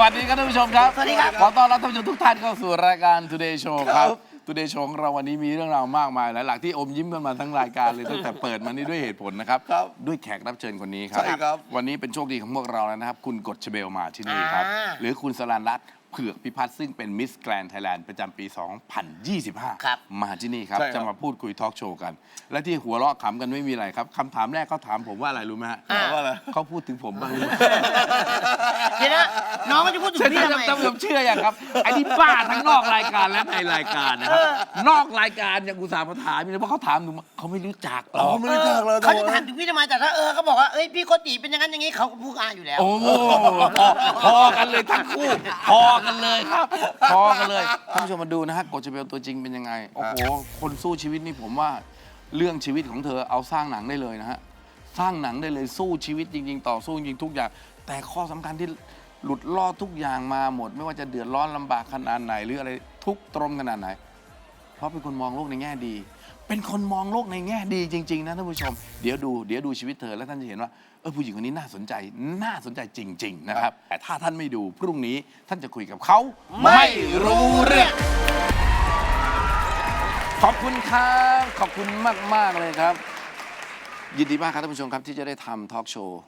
วัสดีครับท่านผู้ชมครับ สวัสดีครับ ขอต้อนรับท่านผู้ชมทุกท่านเข้าสู่รายการ Today Show คครัรับบ Today Show ของเราวันนี้มีเรื่องราวมากมายหลายหลักที่อมยิ้มกันมาทั้งรายการเลยตั้งแต่เปิดมานี่ด้วยเหตุผลนะครับ ครับด้วยแขกรับเชิญคนนี้ครับ ใช่ครับ วันนี้เป็นโชคดีของพวกเราแล้วนะครับ คุณกฎชเบลมาที่นี่ครับอ่าหรือคุณสรันรัตน์ เผือกพิพัฒน์ซึ่งเป็นมิสแกรนไทยแลนด์ประจำปี 2025 ครับมาที่นี่ครับ ใช่ครับ จะมาพูดคุยทอล์กโชว์กัน และที่หัวเราะขำกันไม่มีอะไรครับคำถามแรกเขาถามผมว่าอะไรรู้ไหมฮะอ่า ว่าอะไร เขาพูดถึงผมบ้างหรือเปล่า เดี๋ยวนะน้องก็จะพูดถึงฉันพี่จะทำไมท่านผู้ชมเชื่ออย่างครับไอ้นี่บ้าทั้งนอกรายการและในรายการนะครับ นอกรายการอย่างอุตส่าห์มาถามนี่เพราะเขาถามหนูเขาไม่รู้จักหรอ๋ออกไม่รู้จักเลยเขาจะถามถึงพี่ทำไมแต่ถ้าเออเขาบอกว่าเอ้ยพี่โกติเป็นอย่างนั้นอย่างนี้เขาก็พูดอาอยู่แล้ว โอ้โหพอพอกันเลยทั้งคู่ พอกันเลยครับ พอกันเลยท่านผู้ชมมาดูนะฮะโกจเบลตัวจริงเป็นยังไง โอ้โห คนสู้ชีวิตนี่ผมว่าเรื่องชีวิตของเธอเอาสร้างหนังได้เลยนะฮะ สร้างหนังได้เลยสู้ชีวิตจริง ๆ ต่อสู้จริงทุกอย่าง แต่ข้อสำคัญที่หลุดลอดทุกอย่างมาหมด ไม่ว่าจะเดือดร้อนลำบากขนาดไหน หรืออะไรทุกข์ตรมขนาดไหน เพราะเป็นคนมองโลกในแง่ดี เป็นคนมองโลกในแง่ดีจริง ๆ นะท่านผู้ชม เดี๋ยวดู เดี๋ยวดูชีวิตเธอแล้วท่านจะเห็นว่า เออผู้หญิงคนนี้น่าสนใจน่าสนใจจริง ๆ นะครับ แต่ถ้าท่านไม่ดูพรุ่งนี้ท่านจะคุยกับเขาไม่รู้เรื่อง ขอบคุณครับขอบคุณมาก ๆ เลยครับ ยินดีมากครับท่านผู้ชมครับที่จะได้ทำทอล์กโชว์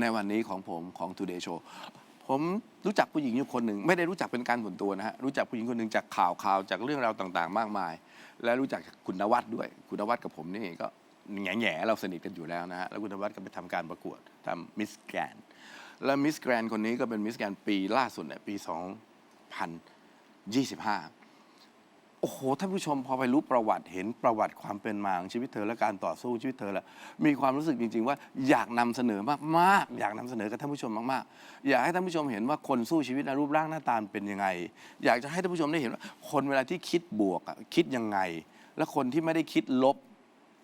ในวันนี้ของผมของ Today Show ผมรู้จักผู้หญิงอยู่คนหนึ่งไม่ได้รู้จักเป็นการส่วนตัวนะฮะรู้จักผู้หญิงคนหนึ่งจากข่าวข่าวจากเรื่องราวต่างๆ มากมาย และรู้จักคุณนวัดด้วย คุณนวัดกับผมนี่ก็ แง่แง่ๆเราสนิทกันอยู่แล้วนะฮะ แล้วคุณนวัดก็ไปทำการประกวดทำมิสแกรนและมิสแกรนคนนี้ก็เป็นมิสแกรนปีล่าสุดเนี่ยปี 2025 โอ้โห ท่านผู้ชมพอไปรู้ประวัติเห็นประวัติความเป็นมาของชีวิตเธอและการต่อสู้ชีวิตเธอแล้วมีความรู้สึกจริง ๆ ว่าอยากนำเสนอมากๆ อยากนำเสนอกับท่านผู้ชมมากๆ อยากให้ท่านผู้ชมเห็นว่าคนสู้ชีวิตนะรูปร่างหน้าตาเป็นยังไง อยากจะให้ท่านผู้ชมได้เห็นว่าคนเวลาที่คิดบวกคิดยังไง และคนที่ไม่ได้คิดลบ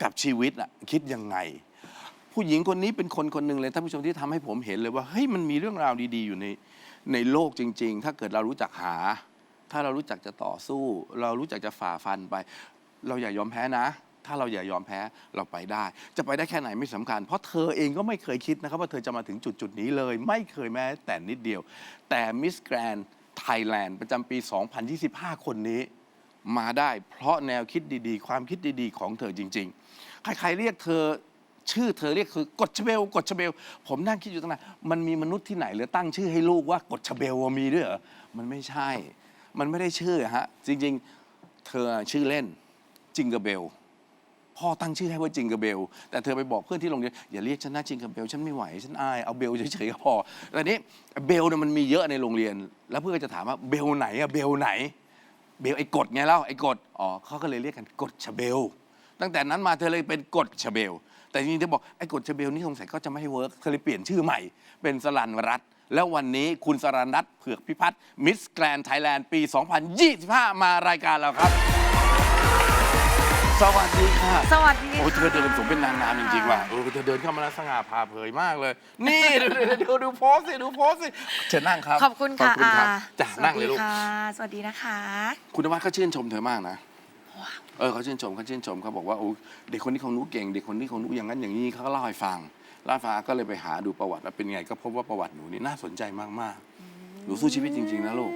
กับชีวิตอะคิดยังไง ผู้หญิงคนนี้เป็นคนคนหนึ่งเลยท่านผู้ชมที่ทำให้ผมเห็นเลยว่าเฮ้ยมันมีเรื่องราวดีๆ อยู่ในในโลกจริง ๆ ถ้าเกิดเรารู้จักหา ถ้าเรารู้จักจะต่อสู้ เรารู้จักจะฝ่าฟันไป เราอย่ายอมแพ้นะ ถ้าเราอย่ายอมแพ้เราไปได้ จะไปได้แค่ไหนไม่สำคัญ เพราะเธอเองก็ไม่เคยคิดนะครับ ว่าเธอจะมาถึงจุดจุดนี้เลย ไม่เคยแม้แต่นิดเดียว แต่มิสแกรนไทยแลนด์ประจำปี 2025 คนนี้ มาได้ เพราะแนวคิดดีๆ ความคิดดีๆ ของเธอจริง ๆ ใครๆเรียกเธอชื่อเธอเรียกคือกฎชเบลกฎชเบล ผมนั่งคิดอยู่ตั้งนานมันมีมนุษย์ที่ไหนหรือตั้งชื่อให้ลูกว่ากฎชเบลมีด้วยเหรอมันไม่ใช่ มันไม่ได้ชื่อฮะจริงๆ เธอชื่อเล่นจิงเกอร์เบลพ่อตั้งชื่อให้ว่าจิงเกอร์เบล แต่เธอไปบอกเพื่อนที่โรงเรียนอย่าเรียกฉันนะจิงเกอร์เบลฉันไม่ไหวฉันอายเอาเบลเฉยๆก็พอแต่นี้เบลเนี่ยมันมีเยอะในโรงเรียน แล้วเพื่อนก็จะถามว่าเบลไหนอะเบลไหน เบลไอ้กฎไงเล่าไอ้กฎอ๋อเขาก็เลยเรียกกันกฎชเบล ตั้งแต่นั้นมาเธอเลยเป็นกฎชเบล แต่จริงๆเธอบอกไอ้กฎชเบลนี่สงสัยก็จะไม่ให้เวิร์กเธอเลยเปลี่ยนชื่อใหม่ เป็นสรันรัตน์แล้ววันนี้คุณสรันรัตน์เผือกพิพัฒน์มิสแกรนไทยแลนด์ปี 2025 มารายการเราครับ สวัสดีค่ะสวัสดีโอ้ค่ะเธอเดินสมเป็นนางงามจริงๆว่ะเออเธอเดินเข้ามาแล้วสง่าผ่าเผยมากเลย นี่ดูดูดูดูโพสสิดูโพสสิเชิญนั่งครับขอบคุณค่ะขอบคุณครับอาจ้ะสวันั่สงเลดียลูกค่ะสวัสดีนะคะ คุณนวัดเขาชื่นชมเธอมากนะเออเขาชื่นชมเขาชื่นชมเขาบอกว่าโอ้เด็กคนนี้ของหนูเก่งเด็กคนนี้ของหนูอย่างนั้นอย่างนี้เขาก็เล่าให้ฟังเล่าให้ฟังก็เลยไปหาดูประวัติแล้วเป็นไงก็พบว่าประวัติหนูนี่น่าสนใจมากๆหนูสู้ชีวิตจริง ๆ นะลูก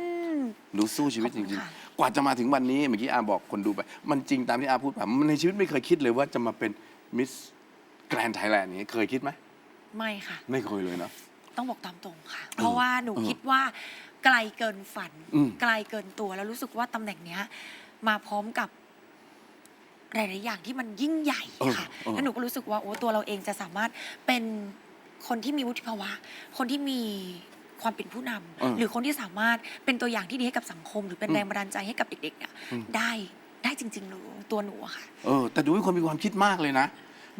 หนูสู้ชีวิตจริง ๆ กว่าจะมาถึงวันนี้เมื่อกี้อาบอกคนดูไป มันจริงตามที่อาพูดไปมันในชีวิตไม่เคยคิดเลยว่าจะมาเป็นมิสแกรนไทยแลนด์นี้เคยคิดไหมไม่ค่ะ ไม่เคยเลยนะต้องบอกตามตรงค่ะ เพราะว่าหนูเออคิดว่าไกลเกินฝัน อืม ไกลเกินตัวแล้วรู้สึกว่าตำแหน่งเนี้ย มาพร้อมกับหลายๆอย่างที่มันยิ่งใหญ่ค่ะเออแล้วหนูก็รู้สึกว่าโอ้ตัวเราเองจะสามารถเป็นคนที่มีวุฒิภาวะ คนที่มี ความเป็นผู้นำเออหรือคนที่สามารถเป็นตัวอย่างที่ดีให้กับสังคม หรือเป็นอืมแรงบันดาลใจให้กับเด็กๆเนี่ยอืม ได้ได้จริงๆหนูตัวหนูอะค่ะ เออแต่ดูเป็นคนมีความคิดมากเลยนะ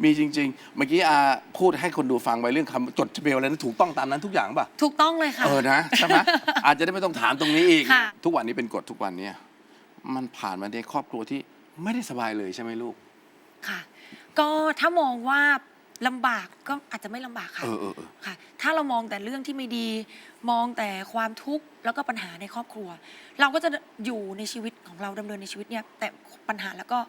มีจริง ๆ เมื่อกี้อาพูดให้คนดูฟังไปเรื่องคำจดทะเบียนอะไรนั้นถูกต้องตามนั้นทุกอย่างป่ะ ถูกต้องเลยค่ะ เออนะใช่ไหม อาจจะได้ไม่ต้องถามตรงนี้อีก ค่ะ ทุกวันนี้เป็นกฎทุกวันเนี่ยมันผ่านมาในครอบครัวที่ไม่ได้สบายเลยใช่ไหมลูก ค่ะ ก็ถ้ามองว่า ลำบากก็อาจจะไม่ลำบากค่ะเออเออเออ ค่ะ ถ้าเรามองแต่เรื่องที่ไม่ดี มองแต่ความทุกข์แล้วก็ปัญหาในครอบครัว เราก็จะอยู่ในชีวิตของเราดำเนินในชีวิตเนี่ยแต่ปัญหาแล้วก็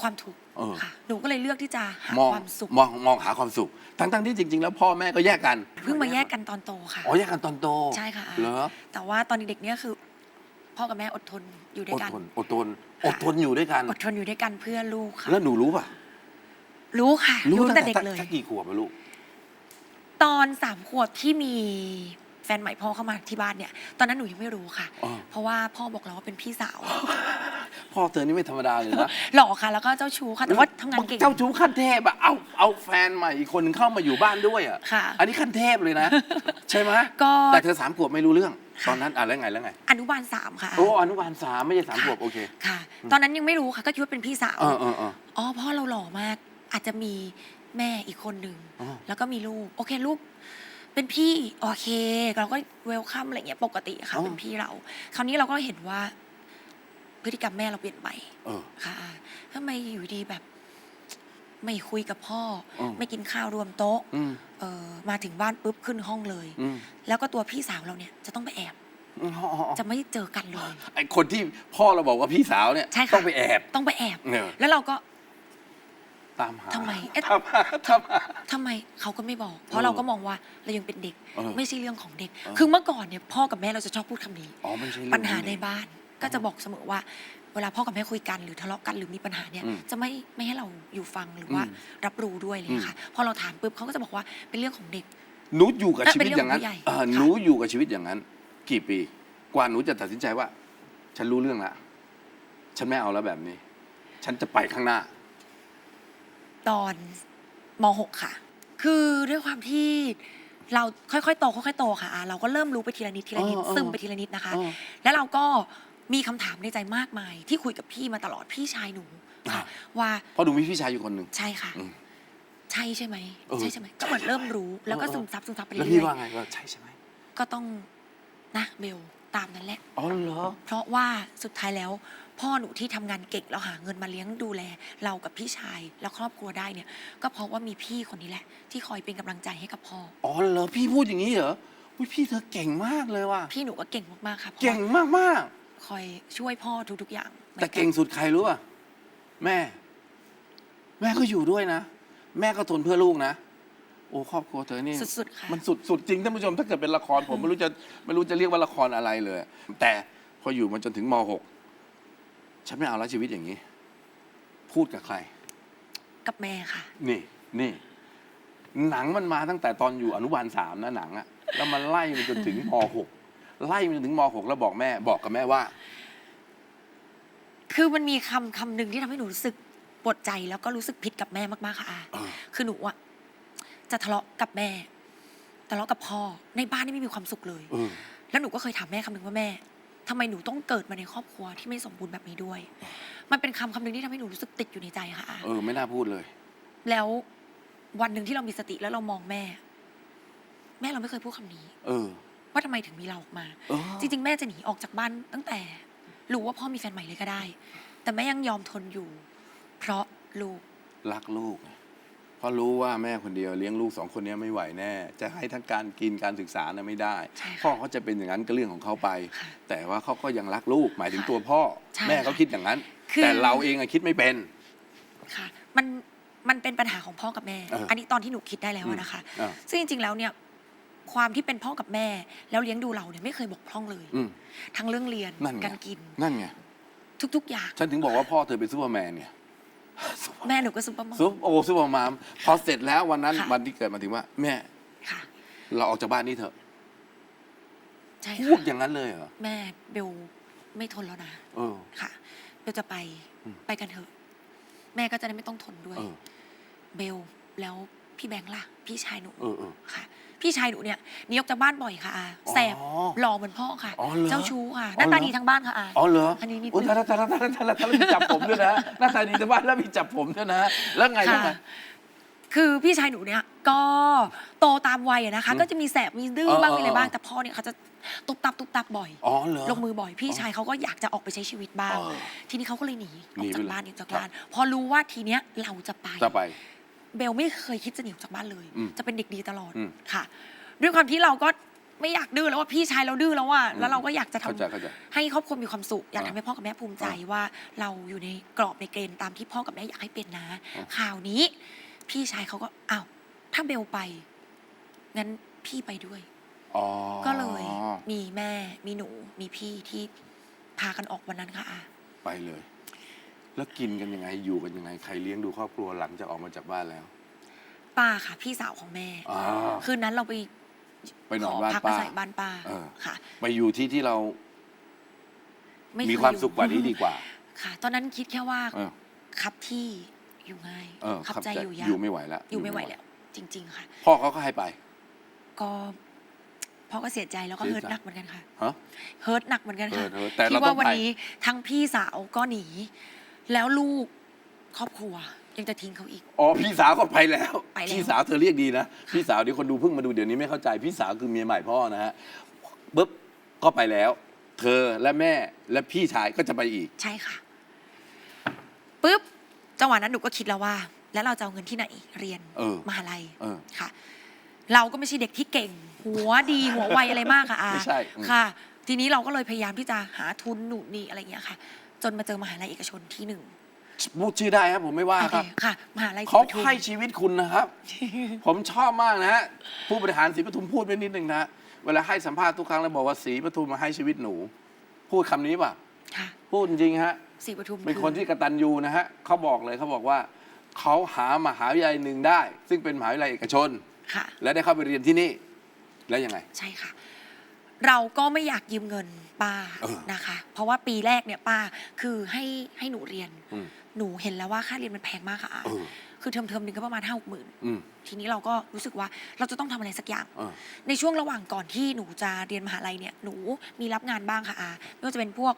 ความทุกข์เออ ค่ะหนูก็เลยเลือกที่จะหามองความสุขมองมองหาความสุข ทั้งๆที่จริง ๆ แล้วพ่อแม่ก็แยกกันเพิ่งมาแยกกันตอนโตค่ะ อ๋อแยกกันตอนโตใช่ค่ะ เหรอแต่ว่าตอนเด็กๆเนี่ยคือ พ่อกับแม่อดทนอยู่ด้วอยดกัน ทนอดทนอดทนอยู่ด้วยกัน อดทนอยู่ด้วยกันเพื่อลูกค่ะ แล้วหนูรู้ป่ะ รู้ค่ะ รู้ตั้งแต่เด็กเลย สักกี่ขวบอะลูก ตอนสามขวบที่มีแฟนใหม่พ่อเข้ามาที่บ้านเนี่ย ตอนนั้นหนูยังไม่รู้ค่ะ อ๋อ เพราะว่าพ่อบอกเราว่าเป็นพี่สาว พ่อเธอนี่ไม่ธรรมดาเลยนะหล่อค่ะ แล้วก็เจ้าชู้ค่ะ แต่ว่าทำงานเก่ง เจ้าชู้ขั้นเทพอะเอาเอาแฟนใหม่อีกคนหนึ่งเข้ามาอยู่บ้านด้วยอะค่ะอันนี้ขั้นเทพเลยนะ ใช่ไหมก็แต่เธอสามขวบไม่รู้เรื่อง ค่ะ ตอนนั้นอะแล้วไงแล้วไง อนุบาลสามค่ะ โอ้อนุบาลสามไม่ใช่สามค่ะขวบโอเคค่ะ ตอนนั้นยังไม่รู้ค่ะ ก็คิดว่าเป็นพี่สาว เออเออเอออ๋อพ่อเราหล่อมาก อาจจะมีแม่อีกคนหนึ่งอ๋อ แล้วก็มีลูก โอเคลูกเป็นพี่โอเคเราก็เวลคัมอะไรเงี้ยปกติค่ะเป็นพี่เรา คราวนี้เราก็เห็นว่าพฤติกรรมแม่เราเปลี่ยนไปเออ ค่ะทำไมอยู่ดีแบบ ไม่คุยกับพ่ออมไม่กินข้าวรวมโต๊ะ อืมเออมาถึงบ้านปุ๊บขึ้นห้องเลย อืมแล้วก็ตัวพี่สาวเราเนี่ยจะต้องไปแอบ อ๋ออ๋ออ๋อจะไม่เจอกันเลย ไอคนที่พ่อเราบอกว่าพี่สาวเนี่ยใช่ค่ะ ต้องไปแอบ ต้องไปแอบ เนี่ย แล้วเราก็ ตามหาทำไมเอ๊ะ ตามหาตามหา ทำไมเขาก็ไม่บอก เพเอราะอเราก็มองว่าเรายังเป็นเด็ก เออไม่ใช่เรื่องของเด็ก เออ คือเมื่อก่อนเนี่ยพ่อกับแม่เราจะชอบพูดคำนี้ อ๋อไม่ใช่เรื่อง ปัญหาของในเด็กบ้านก็จะบอกเสมอว่า เวลาพ่อกับแม่คุยกันหรือทะเลาะกันหรือมีปัญหาเนี่ยอืมจะไม่ไม่ให้เราอยู่ฟังหรือว่าอืมรับรู้ด้วยเลยค่ะพอเราถามปุ๊บเขาก็จะบอกว่าเป็นเรื่องของเด็ก หนูอยู่กับเอ่อชีวิตอย่างนั้นเป็นเรื่องของผู้ใหญ่เออค่ะ หนูอยู่กับชีวิตอย่างนั้น กี่ปี กว่าหนูจะตัดสินใจว่า ฉันรู้เรื่องละฉันไม่เอาแล้วแบบนี้ ฉันจะไปข้างหน้า ตอนม .6 ค่ะ คือด้วยความที่เราค่อยๆโตค่อยๆโตค่ะอะ เราก็เริ่มรู้ไปทีละนิดทีละนิดเออเออซึมไปทีละนิดนะคะเออแล้วเราก็มีคำถามในใจมากมาย ที่คุยกับพี่มาตลอดพี่ชายหนูค่ะอะว่าเพราะหนูมีพี่ชายอยู่คนหนึ่ง ใช่ค่ะ อืมใช่ใช่ไหมเออใช่ใช่ไหมก็เหมือนเริ่มรู้แล้วก็เออเออซึมซับซึมซับไปแล้วเรื่พี่อยว่าไงก็ใช่ใช่ไหมๆก็ต้องนะเบลตามนั้นแหละ อ๋อเหรอเพราะว่าสุดท้ายแล้ว พ่อหนูที่ทำงานเก่งแล้วหาเงินมาเลี้ยงดูแล เรากับพี่ชายแล้วครอบครัวได้เนี่ย ก็เพราะว่ามีพี่คนนี้แหละ ที่คอยเป็นกำลังใจให้กับพ่ออ๋อเหรอพี่พูดอย่างนี้เหรออุ๊ยพี่เธอเก่งมากเลยว่ะพี่หนูก็เก่งมากๆค่ะเพราะเก่งมากมากคอยช่วยพ่อทุกๆอย่างๆแต่เก่งสุดใครรู้ป่ะแม่ แม่ก็อยู่ด้วยนะ แม่ก็ทนเพื่อลูกนะโอ้ครอบครัวเธอนี่สุดๆค่ะมันสุดสุดจริงท่านผู้ชมถ้าเกิดเป็นละครผมไม่รู้จะไม่รู้จะเรียกว่าละครอะไรเลย แต่พออยู่มาจนถึงม .6 ฉันไม่เอาแล้วชีวิตอย่างนี้ พูดกับใคร กับแม่ค่ะ นี่นี่ หนังมันมาตั้งแต่ตอนอยู่อนุบาลสามนะหนังอะแล้วมันไล่มันจนถึงม .6 ไล่มันจนถึงม .6 แล้วบอกแม่ บอกกับแม่ว่า คือมันมีคำคำหนึ่งที่ทำให้หนูรู้สึกปวดใจแล้วก็รู้สึกผิดกับแม่มากๆค่ะอาเออคือหนูอะจะทะเลาะกับแม่ทะเลาะกับพ่อในบ้านนี่ไม่มีความสุขเลยเออแล้วหนูก็เคยถามแม่คำหนึ่งว่าแม่ ทำไมหนูต้องเกิดมาในครอบครัวที่ไม่สมบูรณ์แบบนี้ด้วย มันเป็นคำคำหนึ่งที่ทำให้หนูรู้สึกติดอยู่ในใจค่ะอาเออ ไม่น่าพูดเลย แล้ววันหนึ่งที่เรามีสติแล้วเรามองแม่ แม่เราไม่เคยพูดคำนี้ เออ ว่าทำไมถึงมีเราออกมา เออจริง ๆ แม่จะหนีออกจากบ้านตั้งแต่ รู้ว่าพ่อมีแฟนใหม่เลยก็ได้ แต่แม่ยังยอมทนอยู่ เพราะลูก รักลูกไง เพราะรู้ว่าแม่คนเดียวเลี้ยงลูกสองคนนี้ไม่ไหวแน่ จะให้ทั้งการกินการศึกษานะไม่ได้ใช่ค่ะพ่อเขาจะเป็นอย่างนั้นก็เรื่องของเขาไปค่ะแต่ว่าเขาก็ยังรักลูกหมายถึงค่ะตัวพ่อใช่แม่เขาค่ะคิดอย่างนั้นคือแต่เราเองอะคิดไม่เป็นค่ะมันมันเป็นปัญหาของพ่อกับแม่เอออัอันนี้ตอนที่หนูคิดได้แล้วอะนะคะอะซึ่งจริงๆแล้วเนี่ยความที่เป็นพ่อกับแม่ แล้วเลี้ยงดูเราเนี่ยไม่เคยบกพร่องเลยอืมทั้งเรื่องเรียนนั่นไงการกินนั่นไงทุก ๆ อย่างฉันถึงบอกว่าพ่อเธอเป็นซูเปอร์แมนเนี่ย แม่หนูก็ซุปเปอร์มอม ซุปโอ้ซูเปอร์มามพอเสร็จแล้ววันนั้นค่ะ วันที่เกิดมาถึงว่า แม่ ค่ะ เราออกจากบ้านนี้เถอะใช่พูดค่ะอย่างนั้นเลยเหรอแม่เบลไม่ทนแล้วนะ เออ ค่ะ เบลจะไปอืม ไปกันเถอะ แม่ก็จะได้ไม่ต้องทนด้วย เออเบลแล้วพี่แบงค์ล่ะ พี่ชายหนูเออเออค่ะ พี่ชายหนูเนี่ยหนีออกจากบ้านบ่อยค่ะอาอ๋อแสบหล่อเหมือนพ่อค่ะ อ๋อเหรอเจ้าชู้ค่ะอ๋หอน้าเหรอตาดีทั้งบ้านค่ะอาอ๋อเหรออันนี้นิดโอ้ยนึงตายแล้วตายแล้วตายแล้วตายแล้วตายแล้วมีจับผมด้วยนะหน้าตาดีแต่บ้านแล้วมีจับผมด้วยนะ แล้วไงแล้วไง ค่ะ คือพี่ชายหนูเนี่ยก็โตตามวัยอะนะคะอืมก็จะมีแสบมีดื้อเออบ้างเออมีอะไรบ้าง เออ แต่พ่อเนี่ยเขาจะตุบตับตุบตับบ่อย อ๋อเหรอ ลงมือบ่อย พี่ชายเขาก็อยากจะออกไปใช้ชีวิตบ้าง เออทีนี้เขาก็เลยหนีอหนีอกไปจากเลยบ้านหนีออกจากครับบ้าน พอรู้ว่าทีเนี้ยเราจะไป จะไป เบลไม่เคยคิดจะหนีออกจากบ้านเลย อืมจะเป็นเด็กดีตลอดอืม ค่ะ ด้วยความที่เราก็ไม่อยากดื้อแล้วว่าพี่ชายเราดื้อแล้วว่าอืมแล้วเราก็อยากจะทำ เข้าใจเข้าใจ ให้ครอบครัวมีความสุขอยากอ่าทำให้พ่อกับแม่ภูมิใจอ่าว่าเราอยู่ในกรอบในเกณฑ์ตามที่พ่อกับแม่อยากให้เป็นนะ อ่า ข่าวนี้ พี่ชายเขาก็อ้าวถ้าเบลไปงั้นพี่ไปด้วย อ๋อก็เลยมีแม่มีหนูมีพี่ที่พากันออกวันนั้นค่ะอาไปเลย แล้วกินกันยังไงอยู่กันยังไงใครเลี้ยงดูครอบครัวหลังจากออกมาจากบ้านแล้ว ป้าค่ะ พี่สาวของแม่ อ่า คืนนั้นเราไปไปนอนขบ้านพักป้า อาศัยบ้านป้าเออ ค่ะไปอยู่ที่ที่เราไเมีความอยู่สุขกว่านี้ดีกว่า ค่ะ ตอนนั้นคิดแค่ว่าเออคับที่อยู่ง่ายเออคับครับใจอยู่ยากอยู่ไม่ไหวแล้วอยู่ไม่ไหวแล้ว จริง ๆ ค่ะ พ่อเขาก็ให้ไป ก็พ่อก็เสียใจแล้วก็เสียเฮิร์ตใจหนักเหมือนกันค่ะฮะ เฮิร์ตหนักเหมือนกันค่ะเฮิร์ตเฮิร์ตแต่ที่เราต้ว่าองวันไปนี้ทั้งพี่สาวก็หนี แล้วลูกครอบครัวยังจะทิ้งเขาอีก อ๋อพี่สาวก็ไปแล้ว ไปแล้วพี่สาวเธอเรียกดีนะ พี่สาวเดี๋ยวคนดูเพิ่งมาดูเดี๋ยวนี้ไม่เข้าใจพี่สาวคือเมียใหม่พ่อนะฮะปุ๊บก็ไปแล้ว เธอและแม่และพี่ชายก็จะไปอีก ใช่ค่ะปุ๊บจังหวะนั้นหนูก็คิดแล้วว่า แล้วเราจะเอาเงินที่ไหนเรียนเออมหาลัยเออค่ะ เราก็ไม่ใช่เด็กที่เก่ง หัวดีหัวไวอะไรมากค่ะอาไม่ใช่อืม ค่ะ ทีนี้เราก็เลยพยายามที่จะหาทุนหนุนนี่อะไรอย่างเงี้ยค่ะ จนมาเจอมหาลัยเอกชนที่หนึ่งพูดชื่อได้ครับผมไม่ว่าโอคเครับ ค่ะ มหาลัยศรีเขาปทุม ให้ชีวิตคุณนะครับ ผมชอบมากนะฮะ ผู้บริหารศรีปทุมพูดไปนิดนึงนะฮะเวลาให้สัมภาษณ์ทุกครั้งแล้วบอกว่าศรีปทุมมาให้ชีวิตหนู พูดคำนี้ป่ะ ค่ะพูดจริงๆฮะ ศรีปทุมเป็นคนที่กตัญญูนะฮะเขาบอกเลยเขาบอกว่า เขาหามหาวิทยาลัยหนึ่งได้ ซึ่งเป็นมหาวิทยาลัยเอกชน ค่ะ และได้เข้าไปเรียนที่นี่ แล้วยังไง ใช่ค่ะ เราก็ไม่อยากยืมเงินป้าเออนะคะ เพราะว่าปีแรกเนี่ยป้าคือให้ให้หนูเรียน อืม หนูเห็นแล้วว่าค่าเรียนมันแพงมากค่ะอาเออคือเทอมเทอมหนึงก็ประมาณห้าหกหมื่นอืมทีนี้เราก็รู้สึกว่าเราจะต้องทำอะไรสักอย่าง เออ ในช่วงระหว่างก่อนที่หนูจะเรียนมหาลัยเนี่ยหนูมีรับงานบ้างค่ะอาไม่ว่าจะเป็นพวก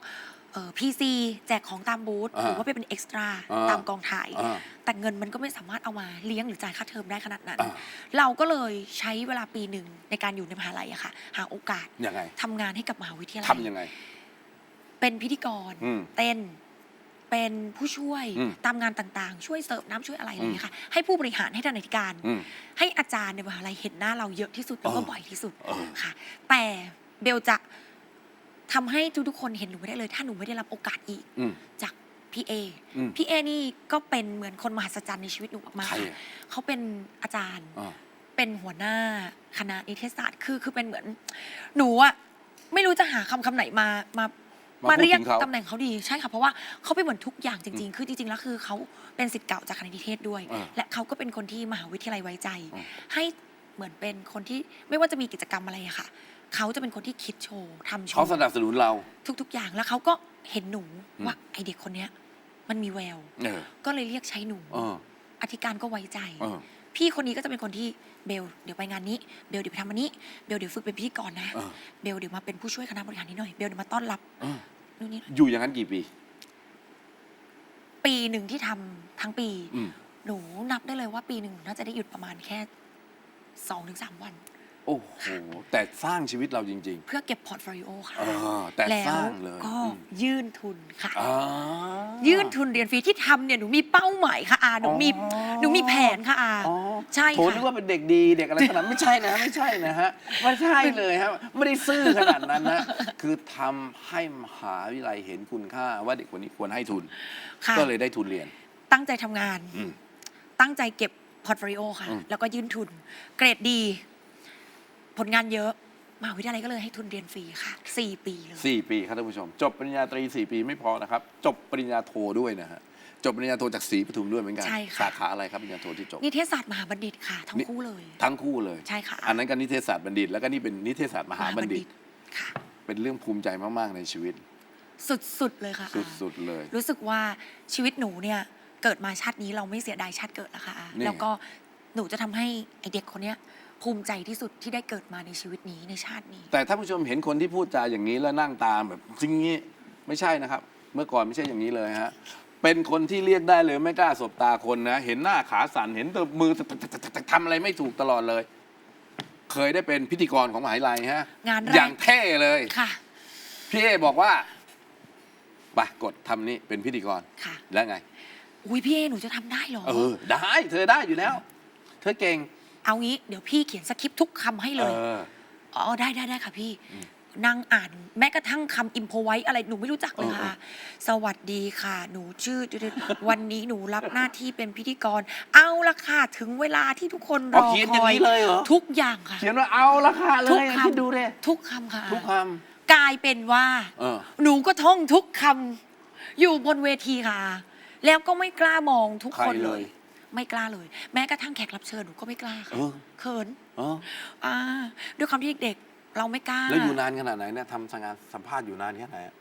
พีซีแจกของตามบูธอ่าหรือว่าไปเป็นเอ็กซ์ตร้าอ่าตามกองถ่ายอ่าแต่เงินมันก็ไม่สามารถเอามาเลี้ยงหรือจ่ายค่าเทอมได้ขนาดนั้นอ่าเราก็เลยใช้เวลาปีหนึ่งในการอยู่ในมหาลัยอะค่ะ หาโอกาสยังไงทำงานให้กับมหาวิทยาลัยทำยังไง เป็นพิธีกรอืมเต้นเป็นผู้ช่วยอืมตามงานต่างๆ ช่วยเสิร์ฟน้ำช่วยอะไรอะไรอย่างเงี้ยค่ะ ให้ผู้บริหารให้ท่านอธิการอืมให้อาจารย์ในมหาลัยเห็นหน้าเราเยอะที่สุดแล้วก็เออบ่อยที่สุดเออค่ะ แต่เบลจะ ทำให้ทุกๆคนเห็นหนูไม่ได้เลย ถ้าหนูไม่ได้รับโอกาสอีก อืม จากพี่เออืมพี่เอนี่ก็เป็นเหมือนคนมหัศจรรย์ในชีวิตหนูมากใครๆค่ะอะ เขาเป็นอาจารย์ อ่า เป็นหัวหน้าคณะนิเทศศาสตร์คือคือเป็นเหมือน หนูอะไม่รู้จะหาคำคำไหนมามามามาพูดเรียกถึงเขา ตำแหน่งเขาดีใช่ค่ะเพราะว่าเขาเป็นเหมือนทุกอย่างจริง ๆ คือจริงๆแล้วคือเขาเป็นสิทธิ์เก่าจากคณะนิเทศด้วย อ่า และเขาก็เป็นคนที่มหาวิทยาลัยไว้ใจ อืมให้เหมือนเป็นคนที่ไม่ว่าจะมีกิจกรรมอะไรอะค่ะ เขาจะเป็นคนที่คิดโชว์ทำโชเขาว์สนับสนุนเรา ทุก ๆ อย่างแล้วเขาก็เห็นหนูอืม ว่าไอเด็กคนเนี้ย มันมีแวว เออก็เลยเรียกใช้หนู เอออธิการก็ไว้ใจ เออ พี่คนนี้ก็จะเป็นคนที่เบลเดี๋ยวไปงานนี้เบลเดี๋ยวไปทำอันนี้เบลเดี๋ยวฝึกเป็นพิธีกรนะเออ เบลเดี๋ยวมาเป็นผู้ช่วยคณะบริหารนิดหน่อยเบลเดี๋ยวมาต้อนรับเออนู่นนี่อยู่อย่างนั้นกี่ปี ปีหนึ่งที่ทำทั้งปี อืม หนูนับได้เลยว่าปีหนึ่งหนูน่าจะได้หยุดประมาณแค่สองถึงสามวัน โอ้โห แต่สร้างชีวิตเราจริง เพื่อเก็บพอร์ตโฟลิโอค่ะๆเออแต่แล้สวร้างเลยก็อืมยื่นทุนค่ะอ่า ยื่นทุนเรียนฟรีที่ทำเนี่ยหนูมีเป้าหมายค่ะอาหนูมีอ๋อ หนูมีแผนค่ะอาอ๋อใช่โถค่ะนึกว่าเป็นเด็กดีเด็กอะไรขนาดนั้นไม่ใช่นะไม่ใช่นะฮะไม่ใช่เลยฮะไม่ได้ซื่อขนาดนั้นนะ คือทำให้มหาวิทยาลัยเห็นคุณค่าว่าเด็กคนนี้ควรให้ทุน ค่ะ ก็เลยได้ทุนเรียน ตั้งใจทำงาน อืม ตั้งใจเก็บพอร์ตโฟลิโอค่ะ อืมแล้วก็ยื่นทุน เกรดดี ผลงานเยอะมหาวิทยาลัยก็เลยให้ทุนเรียนฟรีค่ะสี่ปีเลยสี่ปีครับท่านผู้ชม จบปริญญาตรีสี่ปีไม่พอนะครับ จบปริญญาโทด้วยนะฮะจบปริญญาโทจากศรีปทุมด้วยเหมือนกันใช่ค่ะ สาขาอะไรครับปริญญาโทที่จบ นิเทศศาสตร์มหาบัณฑิตค่ะ ทั้งนี่คู่เลย ทั้งคู่เลยใช่ค่ะ อันนั้นก็นิเทศศาสตร์บัณฑิต แล้วก็นี่เป็นนิเทศศาสตร์มหาบัณฑิต ค่ะ เป็นเรื่องภูมิใจมากๆในชีวิต สุดๆเลยค่ะอาสุดๆเลย รู้สึกว่าชีวิตหนูเนี่ยเกิดมาชาตินี้เราไม่เสียดายชาติเกิดแล้วค่ะอานี่ แล้วก็หนูจะทำให้ไอเด็กคนเนี้ย ภูมิใจที่สุดที่ได้เกิดมาในชีวิตนี้ในชาตินี้ แต่ถ้าผู้ชมเห็นคนที่พูดจาอย่างนี้แล้วนั่งตามแบบจริงงี้ไม่ใช่นะครับ เมื่อก่อนไม่ใช่อย่างนี้เลยฮะเป็นคนที่เรียกได้เลยไม่กล้าสบตาคนนะ เห็นหน้าขาสั่นเห็นตัวมือทำอะไรไม่ถูกตลอดเลย เคยได้เป็นพิธีกรของหมหาวิทยาลัยฮะงานแรก อย่างเท่เลยค่ะ พี่เอบอกว่าไปกดทำนี่เป็นพิธีกรค่ะ แล้วไง อุ้ยพี่เอหนูจะทำได้เหรอ เออ ได้ เธอได้อยู่แล้ว เธอเก่ง เอางี้เดี๋ยวพี่เขียนสคริปต์ทุกคำให้เลเอยออ๋อ ได้ได้ได้ค่ะพี่นั่งอ่านแม้กระทั่งคำอิมโพไว้อะไรหนูไม่รู้จักเลยค่ะ สวัสดีค่ะ หนูชื่อ วันนี้หนูรับหน้าที่เป็นพิธีกร เอาละค่ะ ถึงเวลาที่ทุกคนรอ๋ออเขียนคอย่างอยนี้เลยเหรอ ทุกอย่างค่ะ เขียนว่าเอาละค่ะเลทุกยคำ คิดดูเลยทุกคำค่ะทุกคกลายเป็นว่าเออ หนูก็ท่องทุกคำอยู่บนเวทีค่ะ แล้วก็ไม่กล้ามองทุกคนใครเลเลย ย ไม่กล้าเลย แม้กระทั่งแขกรับเชิญหนูก็ไม่กล้าค่ะเออเขินำเอออ่าด้วยความที่เด็กๆเราไม่กล้าแล้วอยู่นานขนาดไหนเนี่ยทำงานสัมภาษณ์อยู่นานแค่ไหนอะ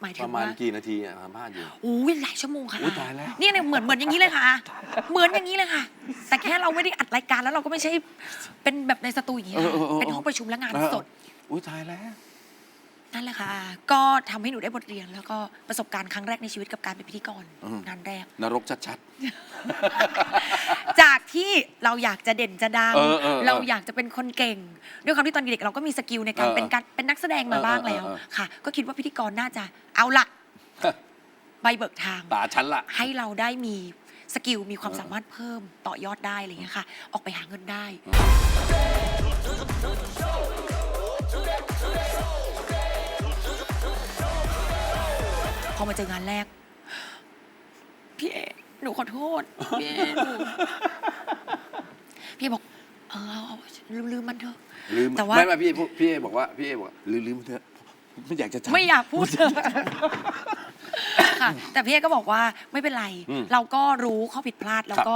หมายถึปงระมาณว่ากี่นาทีอะสัมภาษณ์อยู่อู้ยหลายชั่วโมงค่ะอุ๊ยตายแล้ว เนี่ยเนี่ยเหมือนเหมือนอย่างนี้เลยค่ะ เหมือนอย่างนี้เลยค่ะ แต่แค่เราไม่ได้อัดรายการแล้วเราก็ไม่ใช่เป็นแบบในสตูอย่างนี้ค่ะเออเออเออเป็นห้องประชุมและงานสดอุ้ยตายแล้ว นั่นแหละค่ะก็ทำให้หนูได้บทเรียน แล้วก็ประสบการณ์ครั้งแรกในชีวิตกับการเป็นพิธีกรอืม งานแรก นรกชัด จากที่เราอยากจะเด่นจะดังเออเออเออเราอยากจะเป็นคนเก่ง ด้วยความที่ตอนเด็กเราก็มีสกิลในการเออเป็นการเป็นนักแสดงมาบ้างเออเออแล้วเออ ค่ะ ก็คิดว่าพิธีกรน่าจะเอาละๆ ใบเบิกทาง ตาฉันละ ให้เราได้มีสกิลมีความสามารถเพิ่มต่อยอดได้อะไรอย่างเงี้ยค่ะ ออกไปหาเงินได้ พอมาเจองานแรก พี่เอหนูขอโทษ พี่เอหนูพี่บอก เออเอาลืมลืมมันเถอะ ลืมแต่ว่า ไม่ไม่พี่เอพูดพี่เอบอกว่าพี่เอบอกว่าลืมลืมเถอะไม่อยากจะจำ ไม่อยากพูดเถอะค่ะ แต่พี่เอก็บอกว่าไม่เป็นไร อืมเราก็รู้ข้อผิดพลาดแล้วก็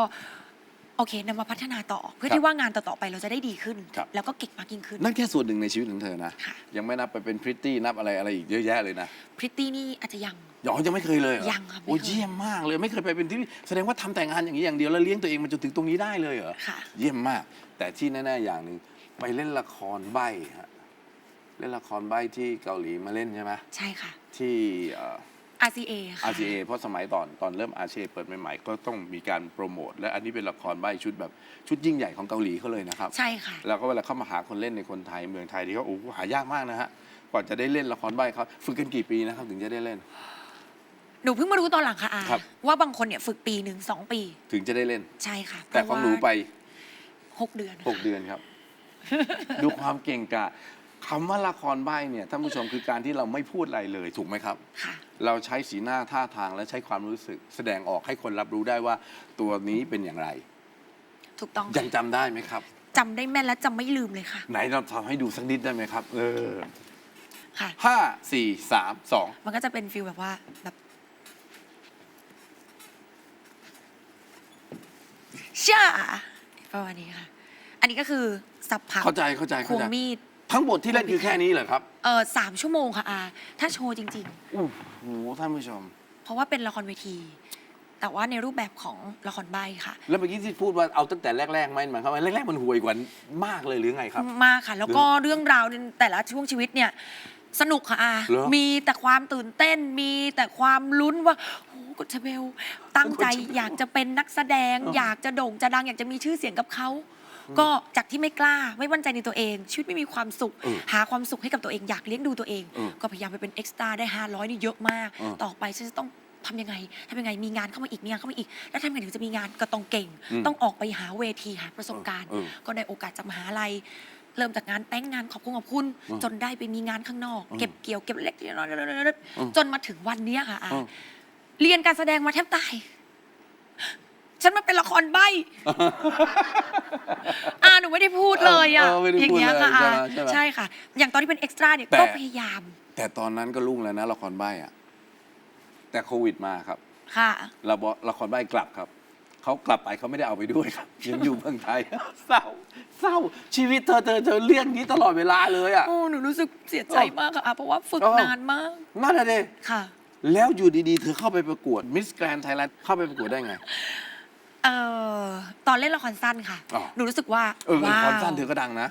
โอเคนำมาพัฒนาต่อ เพื่อที่ว่างานต่อ ๆ ไปเราจะได้ดีขึ้น ครับ แล้วก็เก่งมากยิ่งขึ้น นั่นแค่ส่วนหนึ่งในชีวิตของเธอนะ ค่ะ ยังไม่นับไปเป็นพริตตี้นับอะไรอะไรอีกเยอะแยะเลยนะ พริตตี้นี่อาจจะยัง หยอยังไม่เคยเลยเหรอยังครับไม่โอ้ยเคยเยี่ยมมากเลยไม่เคยไปเป็นที่แสดงว่าทำแต่งานอย่างนี้อย่างเดียวแล้วเลี้ยงตัวเองมาจนถึงตรงนี้ได้เลยเหรอค่ะ เยี่ยมมาก แต่ที่แน่ๆอย่างหนึ่งไปเล่นละครใบฮะเล่นละครใบที่เกาหลีมาเล่นใช่ไหมใช่ค่ะ ที่เอ่อ RCA ค่ะ RCA เพราะสมัยตอนตอนเริ่ม RCA เปิดใหม่ๆ ก็ต้องมีการโปรโมทและอันนี้เป็นละครใบชุดแบบชุดยิ่งใหญ่ของเกาหลีเขาเลยนะครับ ใช่ค่ะ แล้วก็เวลาเข้ามาหาคนเล่นในคนไทยเมืองไทยที่เขาโอ้โหหายากมากนะฮะกว่าจะได้เล่นละครใบเขาฝึกกันกี่ปีนะครับ ถึงจะได้เล่น หนูเพิ่งมารู้ตอนหลังค่ะอาครับ ว่าบางคนเนี่ยฝึกปีหนึ่งสองปี ถึงจะได้เล่น ใช่ค่ะแต่ของหนูไป หกเดือน6 เดือนครับ ดูความเก่งกาจคำว่าละครใบเนี่ยท่านผู้ชมคือการที่เราไม่พูดอะไรเลยถูกไหมครับ ค่ะ เราใช้สีหน้าท่าทางและใช้ความรู้สึก แสดงออกให้คนรับรู้ได้ว่าตัวนี้เป็นอย่างไร ถูกต้องยังจำได้ไหมครับ จำได้แม่นและจำไม่ลืมเลยค่ะ ไหนเราทำให้ดูสักนิดได้ไหมครับ เออค่ะ ห้าสี่สามสองมันก็จะเป็นฟิลแบบว่าแบบ ช่าประมาณนี้ค่ะ อันนี้ก็คือสับผักเข้าใจเข้าใจควเข้างใจมีด ทั้งหมดที่เล่นคือแค่นี้เหรอครับเออสามชั่วโมงค่ะอาถ้าโชว์จริง โอ้โหท่านผู้ชม ๆ เพราะว่าเป็นละครเวที แต่ว่าในรูปแบบของละครใบค่ะ แล้วเมื่อกี้ที่พูดว่าเอาตั้งแต่แรกๆไหมหมายความว่าแรกๆมันห่วยกว่ามากเลยหรือไงครับ มากค่ะ แล้วก็เรื่องราวในแต่ละช่วงชีวิตเนี่ย สนุกค่ะอาเหรอ มีแต่ความตื่นเต้นมีแต่ความลุ้นว่า โอ้กุชเบลตั้งใจกุชเบลอยากจะเป็นนักแสดงเอออยากจะโด่งจะดังอยากจะมีชื่อเสียงกับเขาก็จากที่ไม่กล้าไม่มั่นใจในตัวเอง ชีวิตไม่มีความสุขเออหาความสุขให้กับตัวเองอยากเลี้ยงดูตัวเองเออก็พยายามไปเป็นเอ็กซ์ตร้าได้ 500 นี่เยอะมากเออต่อไปฉันจะต้องทำยังไงทำยังไงมีงานเข้ามาอีกมีงานเข้ามาอีก แล้วทำยังไงถึงจะมีงานก็ต้องเก่งอืมต้องออกไปหาเวทีหาประสบการณ์เออก็ได้โอกาสจากมหาลัยเริ่มจากงานแต่งงานขอบคุณขอบคุณอืมจนได้ไปมีงานข้างนอกอืมเก็บเกี่ยวเก็บเล็กๆน้อยอืมๆจนมาถึงวันเนี้ยค่ะอาอืม เรียนการแสดงมาแทบตาย ฉันมาเป็นละครใบอ่าหนูไม่ได้พูดเลยอะเออไม่ได้อย่างพูดเงี้ยเลยค่ะใช่อาไหมใช่ไหมใช่ค่ะ อย่างตอนที่เป็นเอ็กซ์ตร้าเนี่ยแต่ ก็พยายามแต่ตอนนั้นก็รุ่งแล้วนะละครใบอะแต่โควิดมาครับค่ะเราบอกละครใบกลับครับ เขากลับไปเขาไม่ได้เอาไปด้วยครับ ยังอยู่เมืองไทย เศร้า เศร้า ชีวิตเธอเธอเธอเลี่ยงนี้ตลอดเวลาเลยอะ โอ้หนูรู้สึกเสียใจมากค่ะอาเพราะว่าฝึกเออ นานมาก นั่นแหละเดค่ะ แล้วอยู่ดีๆ เธอเข้าไปประกวดมิสแกรนไทยแลนด์เข้าไปประกวดได้ไง เอ่อตอนเล่นละครสั้นค่ะ อ๋อ หนูรู้สึกว่าเออละว้าครสั้นวเธอก็ดังนะ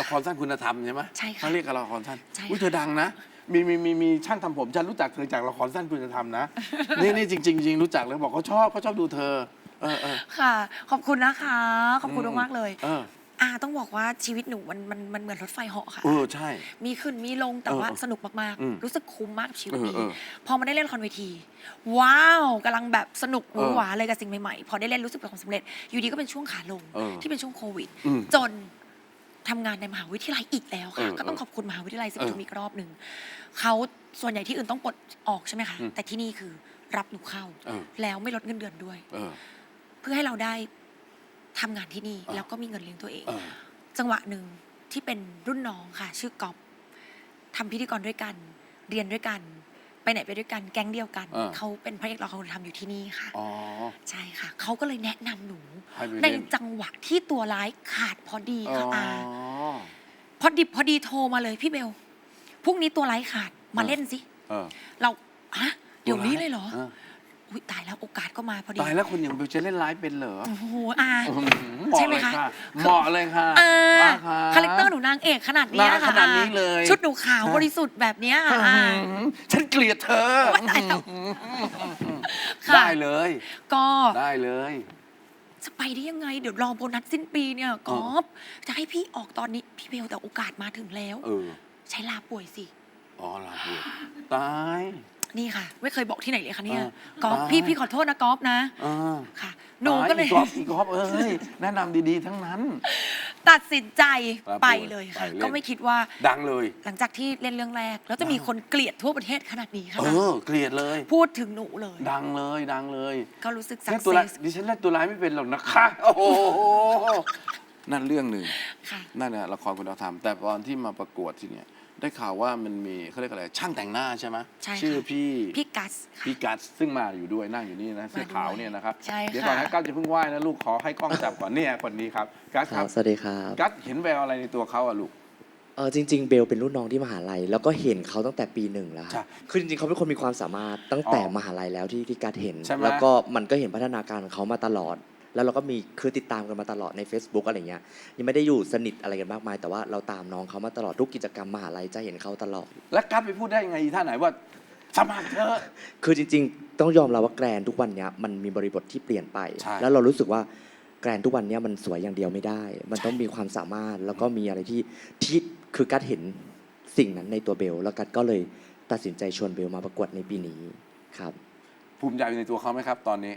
ละครสั้นคุณธรรมใช่ไหมใช่ค่ะเขาเรียกกันละครสั้นใช่อุ้ยค่ะเธอดังนะมีมีมีมีช่างทำผมฉันรู้จักเธอจากละครสั้นคุณธรรมนะนี่นี่จริงๆจริงรู้จักเลยบอกเขาชอบเขาชอบดูเธอ เออเออ ค่ะ ขอบคุณนะคะ ขอบคุณอืมมากๆเลย เออ อ่าต้องบอกว่าชีวิตหนูมันมันมันเหมือนรถไฟเหาะค่ะ เออใช่ มีขึ้นมีลงแต่เออว่าเออสนุกมากอืมๆ รู้สึกคุ้มมากกับชีวิตนี้ เออเออพอมาได้เล่นละครเวที ว้าวกำลังแบบสนุกหวือเออหวาเลยกับสิ่งใหม่ๆ พอได้เล่นรู้สึกประสบความสำเร็จ อยู่ดีก็เป็นช่วงขาลงเออที่เป็นช่วงโควิด อืมจนทำงานในมหาวิทยาลัยอีกแล้วค่ะ เออก็ต้องเออขอบคุณมหาวิทยาลัยสิบเออทุมอีกรอบหนึ่งเขาส่วนใหญ่ที่อื่นต้องปลดออกใช่ไหมคะ อืมแต่ที่นี่คือรับหนูเข้า เออ แล้วไม่ลดเงินเดือนด้วย เออ เพื่อให้เราได้ ทำงานที่นี่เออแล้วก็มีเงินเลี้ยงตัวเอง เออ จังหวะหนึ่งที่เป็นรุ่นน้องค่ะ ชื่อก๊อฟทำพิธีกรด้วยกัน เรียนด้วยกัน ไปไหนไปด้วยกันแก๊งเดียวกันเออเขาเป็นพระเอกละครทำอยู่ที่นี่ค่ะ อ๋อใช่ค่ะเขาก็เลยแนะนำหนู ให้ไปในเล่นจังหวะที่ตัวร้ายขาดพอดีอ๋อค่ะอาพอดิบพอดีโทรมาเลยพี่เบลพรุ่งนี้ตัวร้ายขาดมาเออเล่นสิ เออเราฮะเดี๋ยวนี้เลยเหรอ อ อุ้ยตายแล้วโอกาสก็มาพอดี ตายแล้วคนอย่างเบลจะเล่นไลฟ์เป็นเหรอโอ้โหอาอื้อหือใช่ไหมคะ เหมาะเลยค่ะอ่าป้าะคาแรคเตอร์หนูนางเอกขนาดเนี้ยนางค่ะขนาดนี้เลย ชุดหนูขาวฮะบริสุทธิ์แบบเนี้ยค่ะอื้ออ่า หือฉันเกลียดเธอโอ๊ยตายแล้วค่ะ ได้เลย ก็ได้เลย จะไปได้ยังไง เดี๋ยวรอโบนัสสิ้นปีเนี่ยกอฟจะให้พี่ออกตอนนี้พี่เบลแต่โอกาสมาถึงแล้ว เออ ใช้ลาป่วยสิ อ๋อลาบวชตาย นี่ค่ะ ไม่เคยบอกที่ไหนเลยค่ะเนี่ยเออกอฟตาย พี่พี่ขอโทษนะกอฟนะเออค่ะ หนูก็เลยตายอีกรอบอีกรอบเอ้ยแนะนำดีๆทั้งนั้น ตัดสินใจลาป่วยไปเลยค่ะ ไปเล่น ก็ไม่คิดว่า ดังเลย หลังจากที่เล่นเรื่องแรก แล้วจะมีคนเกลียดทั่วประเทศขนาดนี้ค่ะเออ เกลียดเลย พูดถึงหนูเลยดังเลยดังเลยก็รู้สึกสัเล่กนเซตัวร้ายสดิฉันเล่นตัวร้ายไม่เป็นหรอกนะคะ โอ้โหนั่นเรื่องหนึ่ง ค่ะ นั่นน่ะละครคุณธรรมแต่ตอนที่มาประกวดทีเนี่ย ได้ข่าวว่ามันมีเขาเรียกอะไรช่างแต่งหน้าใช่ไหมใช่ค่ะ ชื่อพี่พี่กัสค่ะ พี่กัสซึ่งมาอยู่ด้วยนั่งอยู่นี่นะเสื้อขาวเนี่ยนะครับใช่ค่ะ เดี๋ยวก่อนนะกัสจะเพิ่งไหว้นะลูกขอให้กล้องจับก่อนเนี่ยคนนี้ครับกัสคครัรับบสวัสดีครับกัสเห็นแววอะไรในตัวเขาอะลูก เออจริง ๆ เบลเป็นรุ่นน้องที่มหาลัย แล้วก็เห็นเขาตั้งแต่ปีหนึ่งแล้วคใช่รับคือจริงๆเขาเป็นคนมีความสามารถตั้งแต่อ๋อมหาลัยแล้วที่ที่การเห็น ใช่ไหม แล้วก็มันก็เห็นพัฒนาการของเขามาตลอด แล้วเราก็มีคือติดตามกันมาตลอดใน Facebook อะไรเงี้ยยังไม่ได้อยู่สนิทอะไรกันมากมาย แต่ว่าเราตามน้องเขามาตลอดทุกกิจกรรมมหาลัยจะเห็นเขาตลอด แล้วกัสไปพูดได้ยังไงท่าไหนว่าสมัครเธอะ คือจริง ๆ ต้องยอมรับว่าแกรนทุกวันเนี้ยมันมีบริบทที่เปลี่ยนไป ใช่ แล้วเรารู้สึกว่าแกรนทุกวันเนี้ยมันสวยอย่างเดียวไม่ได้ มันต้องมีความสามารถแล้วก็มีอะไรที่ที่คือกัดเห็นสิ่งนั้นในตัวเบล แล้วกัดก็เลยตัดสินใจชวนเบลมาประกวดในปีนี้ครับ ภูมิใจในตัวเขาไหมครับ ตอนนี้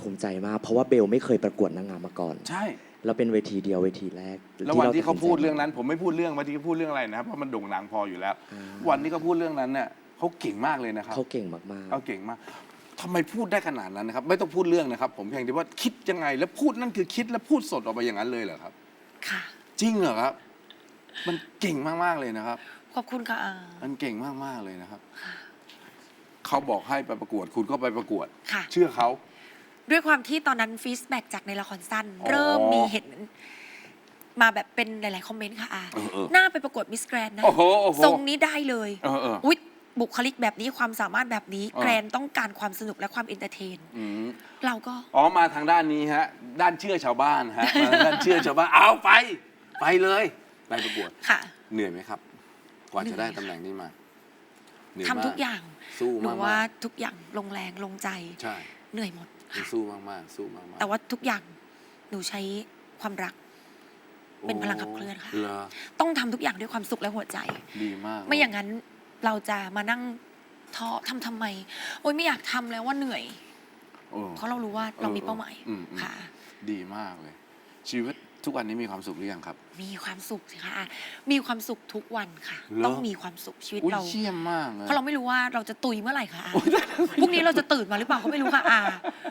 ภูมิใจมาก เพราะว่าเบลไม่เคยประกวดนางงามมาก่อน ใช่ แล้วเป็นเวทีเดียวเวทีแรกแล้ววันที่เขาตัสินใจพูดเรื่องนั้น ผมไม่พูดเรื่องวันที่เขาพูดเรื่องอะไรนะครับเพราะมันโด่งดังพออยู่แล้วอ่าวันที่เขาพูดเรื่องนั้นเนี่ยเขาเก่งมากเลยนะครับเขาเก่งมากเขาเก่งมากทำไมพูดได้ขนาดนั้นนะครับไม่ต้องพูดเรื่องนะครับ ผมเพียงแต่ว่าคิดยังไง แล้วพูดนั่นคือคิดแล้วพูดสดออกไปอย่างนั้นเลยเหรอครับ ค่ะ จริงเหรอครับ มันเก่งมากๆเลยนะครับ ขอบคุณค่ะอามันเก่งมากๆเลยนะครับเขาบอกให้ไปประกวดคุณก็ไปประกวดค่ะเชื่อเขา ด้วยความที่ตอนนั้นฟีดแบ็จากในละครสั้น อ๋อเริ่มมีเห็น มาแบบเป็นหลาย ๆ คอมเมนต์ค่ะอาเออเออหน้าไปประกวดมิสแกรนนะโอ้โหโอ้โห ทรงนี้ได้เลยเออเอออุ๊ยบุคลิกแบบนี้ความสามารถแบบนี้ เออ แกรนต้องการความสนุกและความเอนเตอร์เทน อืมเราก็ อ๋อมาทางด้านนี้ฮะ ด้านเชื่อชาวบ้านฮะมาทางด้านเชื่อชาวบ้านเอาไป ไปเลยไปประกวดค่ะ เหนื่อยไหมครับ กว่าจะได้เหนื่อยค่ะตำแหน่งนี้มาเหนื่อยทำมทุกอย่างสู้หนูมากๆว่าทุกอย่างลงแรงลงใจใช่ เหนื่อยหมด ค่ะสู้มากๆสู้มากๆแต่ว่าทุกอย่างหนูใช้ความรัก เป็นพลังขับเคลื่อนค่ะ เหรอต้องทำทุกอย่างด้วยความสุขและหัวใจ ดีมากไม่อย่างนั้นเราจะมานั่งท้อทำทำไม โอ๊ยไม่อยากทำแล้วว่าเหนื่อย โอ้ เพราะเรารู้ว่าเรามีเป้าหมายอืมอืม ค่ะ ดีมากเลย ชีวิต ทุกวันนี้มีความสุขหรือยังครับ มีความสุขสิคะมีความสุขทุกวันค่ะ เหรอ ต้องมีความสุขชีวิตอุ้ยเรา เชี่ยมมากเลยเพราะเราไม่รู้ว่าเราจะตุยเมื่อไหร่ค่ะอาพรุ่งนี้เราจะตื่นมาหรือเปล่าก็ไม่รู้ค่ะอา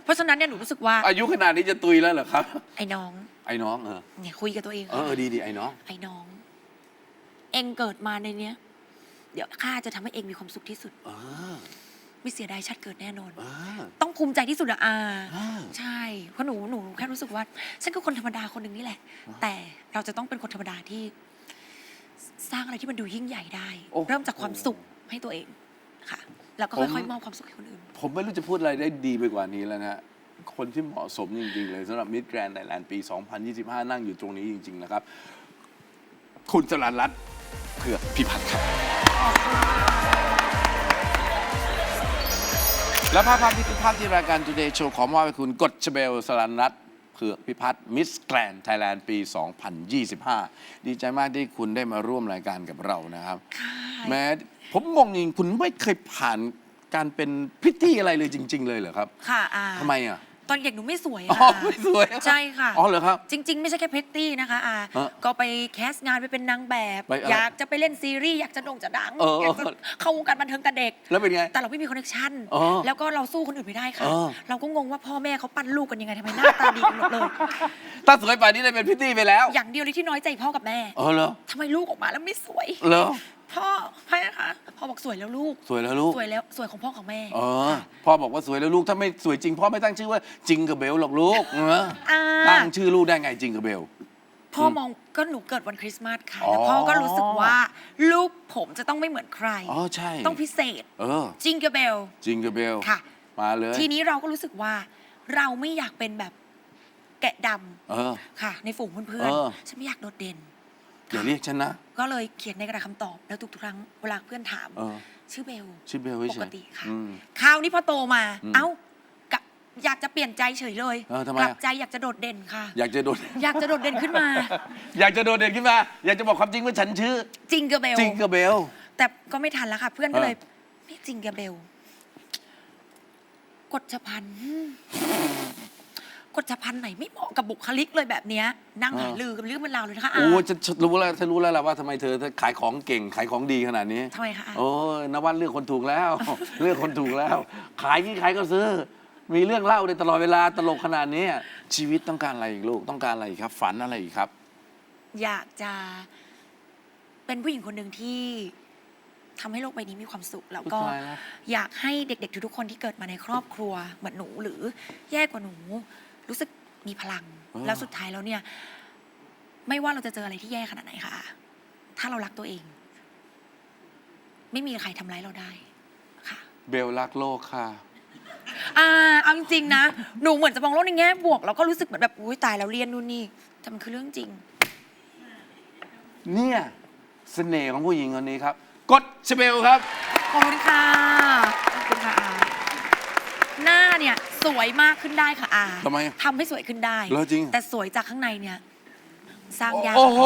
เพราะฉะนั้นเนี่ยหนูรู้สึกว่าอายุขนาดนี้จะตุยแล้วเหรอครับ ไอ้น้องไอ้น้องเออเนี่ยคุยกับตัวเองเออเออดีดีไอ้น้อง ไอ้น้อง เองเกิดมาในเนี้ย เดี๋ยวข้าจะทำให้เองมีความสุขที่สุด เออ ไม่เสียดายชาติเกิดแน่นอนเออต้องภูมิใจที่สุดอะอาเออใช่ เพราะหนูหนูแค่รู้สึกว่า ฉันก็คนธรรมดาคนหนึ่งนี่แหละแต่เราจะต้องเป็นคนธรรมดาที่ สร้างอะไรที่มันดูยิ่งใหญ่ได้ โอ้โหเริ่มจากความสุขให้ตัวเองค่ะ แล้วก็ผมค่อยๆมอบความสุขให้คนอื่น ผมไม่รู้จะพูดอะไรได้ดีไปกว่านี้แล้วนะฮะคนที่เหมาะสมจริง ๆ เลยสำหรับมิ s แกรน d ไ h แลนด์ปี 2025 นั่งอยู่ตรงนี้จริง ๆ นะครับ คุณสรันรัตน์เผือกพิพัฒน์ครับ และภาพภาพที่คือภาพที่รายการ Today Show ขอมอบให้คุณกฎชเบลสรันรัตน์เผือกพิพัฒน์มิสแกรน d ไทยแลนด์ปี 2025 ดีใจมากที่คุณได้มาร่วมรายการกับเรานะครับค่ะแม้ผมงงจริงคุณไม่เคยผ่านการเป็นพิตตี้อะไรเลยจริง ๆ เลยเหรอครับ ค่ะอาทำไมอะ ตอนเด็กหนูไม่สวยอ๋ค่ะอไม่สวยอะใช่ค่ะ อ๋อเหรอครับ จริง ๆ ไม่ใช่แค่เพตตี้นะคะอาฮะก็ไปแคสต์งานไปเป็นนางแบบ ไปอะไรอยากจะไปเล่นซีรีส์อยากจะโด่งจะดังเออ อยากจะเข้าวงการบันเทิงแต่เด็ก แล้วเป็นไง แต่เราไม่มีคอนเนคชั่น อ๋อแล้วก็เราสู้คนอื่นไม่ได้ค่ะ อ๋อ เราก็งงว่าพ่อแม่เขาปั้นลูกกันยังไงทำไมหน้าตาดีกันหมดเลย ถ้าสวยป่านนี้ได้เป็นพิตตี้ไปแล้วอย่างเดียวเลยที่น้อยใจพ่อกับแม่เออเหรอทำไมลูกออกมาแล้วไม่สวย เหรอ พ่อพ่อคะพ่อบอกสวยแล้วลูก สวยแล้วลูก สวยแล้วสวยของพ่อของแม่เออ ค่ะ พ่อบอกว่าสวยแล้วลูก ถ้าไม่สวยจริง พ่อไม่ตั้งชื่อว่าจิงกับเบลหรอกลูกเอออ่า ตั้งชื่อลูกได้ไงจิงกับเบล พ่อมองก็หนูเกิดวันคริสต์มาสค่ะอ๋อ แล้วพ่อก็รู้สึกว่า ลูกผมจะต้องไม่เหมือนใคร อ๋อใช่ต้องพิเศษเออ จิงเกอร์เบลจิงกับเบล ค่ะ มาเลย ทีนี้เราก็รู้สึกว่า เราไม่อยากเป็นแบบแกะดำเออ ค่ะ ในฝูงเพื่อนเออ ๆฉันไม่อยากโดดเด่น อย่าเรียกฉันนะ ก็เลยเขียนในกระดาษคำตอบแล้วทุกๆครั้งเวลาเพื่อนถาม เออ ชื่อเบลชื่อเบลปเฉกยติค่ะ อืม คราวนี้พอโตมา อืมเอ้ากะอยากจะเปลี่ยนใจเฉยเลยเออทำไมกอะลับใจอยากจะโดดเด่นค่ะ อยากจะโดดอยากจะโดดเด่นขึ้นมา อยากจะโดดเด่นขึ้นมา อยากจะบอกความจริงว่าฉันชื่อจริงเกอร์เบล จิงกับเบล แต่ก็ไม่ทันแล้วค่ะ เพื่อนก็เออเลย ไม่จริงเกอร์เบลกฎชพันธ์อืม กฎชพันธ์ไหนไม่เหมาะกับบุคลิกเลยแบบเนี้ยนั่งหาลือกันเรื่องเป็นราวเลยนะคะอาโอ้จะจะรู้แล้วจะรู้แล้วล่ะว่าทำไมเธอขายของเก่งขายของดีขนาดนี้ ทำไมคะอา โอ้ยนวัดเลือกคนถูกแล้ว เลือกคนถูกแล้ว ขายกี่ขายก็ซื้อ มีเรื่องเล่าในตลอดเวลาตลกขนาดนี้ชีวิตต้องการอะไรอีกลูกต้องการอะไรอีกครับ ฝันอะไรอีกครับ อยากจะเป็นผู้หญิงคนหนึ่งที่ทำให้โลกใบนี้มีความสุข แล้วก็อุ๊ยตายแล้ว อยากให้เด็กๆทุกๆคนที่เกิดมาในครอบครัวเหมือนหนูหรือแย่กว่าหนู รู้สึกมีพลัง อ๋อ แล้วสุดท้ายแล้วเนี่ย ไม่ว่าเราจะเจออะไรที่แย่ขนาดไหนค่ะ ถ้าเรารักตัวเอง ไม่มีใครทำร้ายเราได้ค่ะ เบลรักโลกค่ะ อ่าเอาจริงๆนะ หนูเหมือนจะมองโลกในแง่บวก แล้วก็รู้สึกเหมือนแบบอุ้ยตายแล้วเรียนนู่นนี่แต่มันคือเรื่องจริง เนี่ยเสน่ห์ของผู้หญิงคนนี้ครับ กดชเบลครับ ขอบคุณค่ะ ขอบคุณค่ะอาหน้าเนี่ย สวยมากขึ้นได้ค่ะอาทำไมทำให้สวยขึ้นได้เหรอจริง แต่สวยจากข้างในเนี่ย สร้างยาก โอ้โห